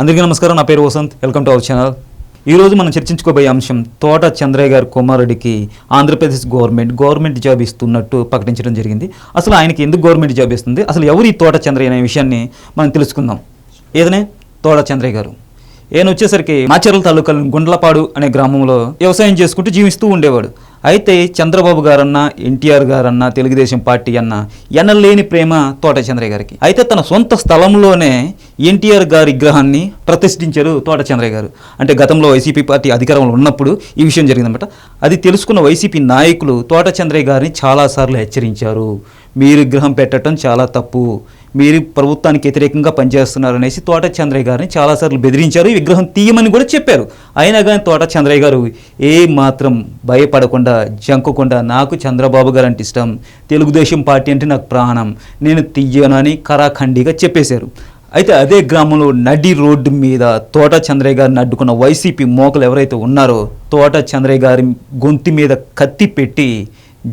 అందరికీ నమస్కారం. నా పేరు Vasanth. Welcome to our channel ఈరోజు మనం చర్చించుకోబోయే అంశం తోట చంద్రయ్య గారు కుమారుడికి ఆంధ్రప్రదేశ్ గవర్నమెంట్ గవర్నమెంట్ జాబ్ ఇస్తున్నట్టు ప్రకటించడం జరిగింది. అసలు ఆయనకి ఎందుకు గవర్నమెంట్ జాబ్ ఇస్తుంది? అసలు ఎవరు ఈ తోట చంద్రయ్య అనే విషయాన్ని మనం తెలుసుకుందాం. ఏదనే? తోట చంద్రయ్య గారు. ఈయన వచ్చేసరికి మాచర్ల తాలూకా గుండ్లపాడు అనే గ్రామంలో వ్యవసాయం చేసుకుంటూ జీవిస్తూ ఉండేవాడు. అయితే చంద్రబాబు గారన్న ఎన్టీఆర్ గారన్న తెలుగుదేశం పార్టీ అన్న ఎనలేని ప్రేమ తోట చంద్రయ్య గారికి. అయితే తన సొంత స్థలంలోనే ఎన్టీఆర్ గారి విగ్రహాన్ని ప్రతిష్ఠించారు తోట చంద్రయ్య గారు. అంటే గతంలో వైసీపీ పార్టీ అధికారంలో ఉన్నప్పుడు ఈ విషయం జరిగిందన్నమాట. అది తెలుసుకున్న వైసీపీ నాయకులు తోట చంద్రయ్య గారిని చాలాసార్లు హెచ్చరించారు. మీరు విగ్రహం పెట్టడం చాలా తప్పు. మీరు ప్రభుత్వానికి వ్యతిరేకంగా పనిచేస్తున్నారు అనేసి తోట చంద్రయ్య గారిని చాలాసార్లు బెదిరించారు. ఈ విగ్రహం తీయమని కూడా చెప్పారు. అయినా కానీ తోట చంద్రయ్య గారు ఏ మాత్రం భయపడకుండా జంకకుండా నాకు చంద్రబాబు గారు అంటే ఇష్టం తెలుగుదేశం పార్టీ అంటే నాకు ప్రాణం నేను తీయను అని కరాఖండిగా చెప్పేశారు. అయితే అదే గ్రామంలో నడి రోడ్డు మీద తోట చంద్రయ్య గారిని అడ్డుకున్న వైసీపీ మోకలు ఎవరైతే ఉన్నారో తోట చంద్రయ్య గారి గొంతు మీద కత్తి పెట్టి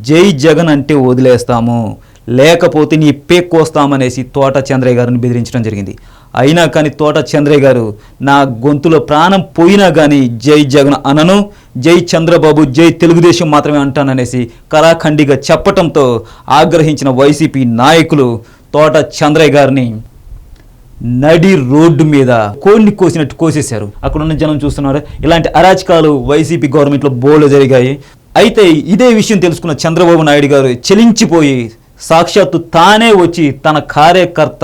జై జగన్ అంటే వదిలేస్తాము. లేకపోతే నీ పేక్కోస్తామనేసి తోట చంద్రయ్య గారిని బెదిరించడం జరిగింది. అయినా కానీ తోట చంద్రయ్య గారు నా గొంతులో ప్రాణం పోయినా కానీ జై జగన్ అనను జై చంద్రబాబు జై తెలుగుదేశం మాత్రమే అంటాననేసి కరాఖండిగా చెప్పటంతో ఆగ్రహించిన వైసీపీ నాయకులు తోట చంద్రయ్య గారిని నడి రోడ్డు మీద కోడిని కోసినట్టు కోసేశారు. అక్కడ ఉన్న జనం చూస్తున్నారు. ఇలాంటి అరాచకాలు వైసీపీ గవర్నమెంట్లో బోలు జరిగాయి. అయితే ఇదే విషయం తెలుసుకున్న చంద్రబాబు నాయుడు గారు చెలించిపోయి సాక్షాత్తు తానే వచ్చి తన కార్యకర్త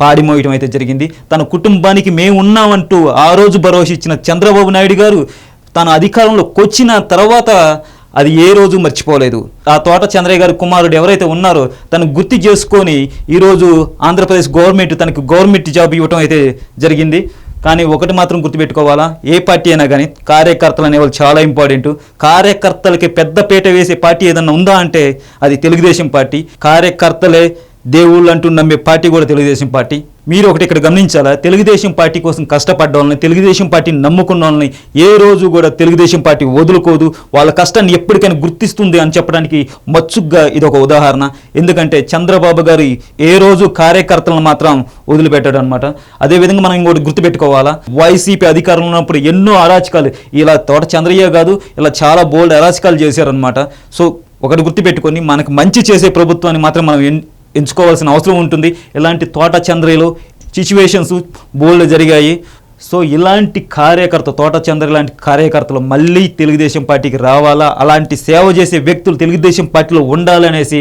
పాడిమోయటం అయితే జరిగింది. తన కుటుంబానికి మేము ఉన్నామంటూ ఆ రోజు భరోసా ఇచ్చిన చంద్రబాబు నాయుడు గారు తన అధికారంలోకి వచ్చిన తర్వాత అది ఏ రోజు మర్చిపోలేదు. ఆ తోట చంద్రయ్య గారి కుమారుడు ఎవరైతే ఉన్నారో తను గుర్తు చేసుకొని ఈరోజు ఆంధ్రప్రదేశ్ గవర్నమెంట్ తనకు గవర్నమెంట్ జాబ్ ఇవ్వటం అయితే జరిగింది. కానీ ఒకటి మాత్రం గుర్తుపెట్టుకోవాలా? ఏ పార్టీ అయినా కానీ కార్యకర్తలు అనేవాళ్ళు చాలా ఇంపార్టెంట్. కార్యకర్తలకి పెద్ద పీట వేసే పార్టీ ఏదన్నా ఉందా అంటే అది తెలుగుదేశం పార్టీ. కార్యకర్తలే దేవుళ్ళు అంటూ నమ్మే పార్టీ కూడా తెలుగుదేశం పార్టీ. మీరు ఒకటి ఇక్కడ గమనించాలా? తెలుగుదేశం పార్టీ కోసం కష్టపడ్డ వాళ్ళని తెలుగుదేశం పార్టీని నమ్ముకున్న వాళ్ళని ఏ రోజు కూడా తెలుగుదేశం పార్టీ వదులుకోదు. వాళ్ళ కష్టాన్ని ఎప్పటికైనా గుర్తిస్తుంది అని చెప్పడానికి మచ్చుగ్గా ఇది ఒక ఉదాహరణ. ఎందుకంటే చంద్రబాబు గారి ఏ రోజు కార్యకర్తలను మాత్రం వదిలిపెట్టాడు అనమాట అదేవిధంగా మనం ఇంకోటి గుర్తుపెట్టుకోవాలా? వైసీపీ అధికారంలో ఉన్నప్పుడు ఎన్నో అరాచకాలు. ఇలా తోట చంద్రయ్య కాదు ఇలా చాలా బోల్డ్ అరాచకాలు చేశారనమాట సో ఒకటి గుర్తుపెట్టుకొని మనకు మంచి చేసే ప్రభుత్వాన్ని మాత్రం మనం ఎన్- ఎంచుకోవాల్సిన అవసరం ఉంటుంది. ఇలాంటి తోట చంద్రలో సిచ్యువేషన్స్ బోల్డ్ జరిగాయి. సో ఇలాంటి కార్యకర్త తోట చంద్ర లాంటి కార్యకర్తలు మళ్ళీ తెలుగుదేశం పార్టీకి రావాలా? అలాంటి సేవ చేసే వ్యక్తులు తెలుగుదేశం పార్టీలో ఉండాలనేసి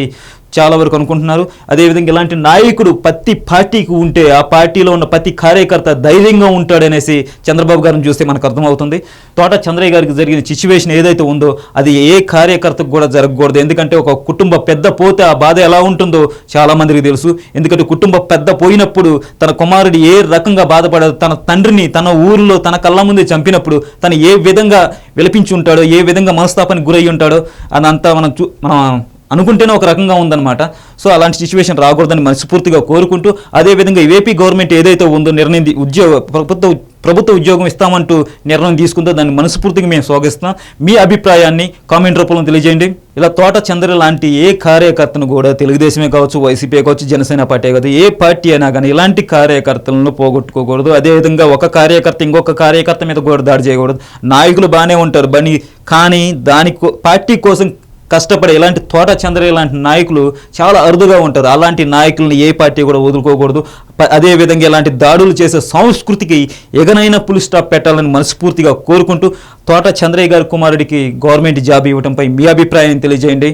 చాలా వరకు అనుకుంటున్నారు. అదేవిధంగా ఇలాంటి నాయకుడు ప్రతి పార్టీకి ఉంటే ఆ పార్టీలో ఉన్న ప్రతి కార్యకర్త ధైర్యంగా ఉంటాడనేసి చంద్రబాబు గారిని చూస్తే మనకు అర్థమవుతుంది. తోట చంద్రయ్య గారికి జరిగిన సిచ్యువేషన్ ఏదైతే ఉందో అది ఏ కార్యకర్తకు కూడా జరగకూడదు. ఎందుకంటే ఒక కుటుంబ పెద్ద పోతే ఆ బాధ ఎలా ఉంటుందో చాలా మందికి తెలుసు. ఎందుకంటే కుటుంబ పెద్ద పోయినప్పుడు తన కుమారుడు ఏ రకంగా బాధపడదు తన తండ్రిని తన ఊరిలో తన కళ్ళ ముందే చంపినప్పుడు తను ఏ విధంగా విలపించి ఉంటాడో ఏ విధంగా మనస్తాపానికి గురై ఉంటాడో అదంతా మనం చూ మనం అనుకుంటేనే ఒక రకంగా ఉందన్నమాట. సో అలాంటి సిచ్యువేషన్ రాకూడదని మనస్ఫూర్తిగా కోరుకుంటూ అదేవిధంగా ఏపీ గవర్నమెంట్ ఏదైతే ఉందో నిర్ణయం ఉద్యోగ ప్రభుత్వ ప్రభుత్వ ఉద్యోగం ఇస్తామంటూ నిర్ణయం తీసుకుందో దాన్ని మనస్ఫూర్తిగా మేము స్వాగతిస్తున్నాం. మీ అభిప్రాయాన్ని కామెంట్ రూపంలో తెలియజేయండి. ఇలా తోట చంద్ర లాంటి ఏ కార్యకర్తను కూడా తెలుగుదేశమే కావచ్చు వైసీపీ కావచ్చు జనసేన పార్టీ కావచ్చు ఏ పార్టీ అయినా కానీ ఇలాంటి కార్యకర్తలను పోగొట్టుకోకూడదు. అదేవిధంగా ఒక కార్యకర్త ఇంకొక కార్యకర్త మీద కూడా దాడి చేయకూడదు. నాయకులు బాగానే ఉంటారు బని కానీ దాని పార్టీ కోసం కష్టపడే ఇలాంటి తోట చంద్ర ఇలాంటి నాయకులు చాలా అరుదుగా ఉంటారు. అలాంటి నాయకుల్ని ఏ పార్టీ కూడా వదులుకోకూడదు. అదేవిధంగా అదే విధంగా ఇలాంటి దాడులు చేసే సంస్కృతికి ఎగనైన పులి స్టాప్ పెట్టాలని మనస్ఫూర్తిగా కోరుకుంటూ తోట చంద్రయ్య గారి కుమారుడికి గవర్నమెంట్ జాబ్ ఇవ్వడంపై మీ అభిప్రాయం తెలియజేయండి.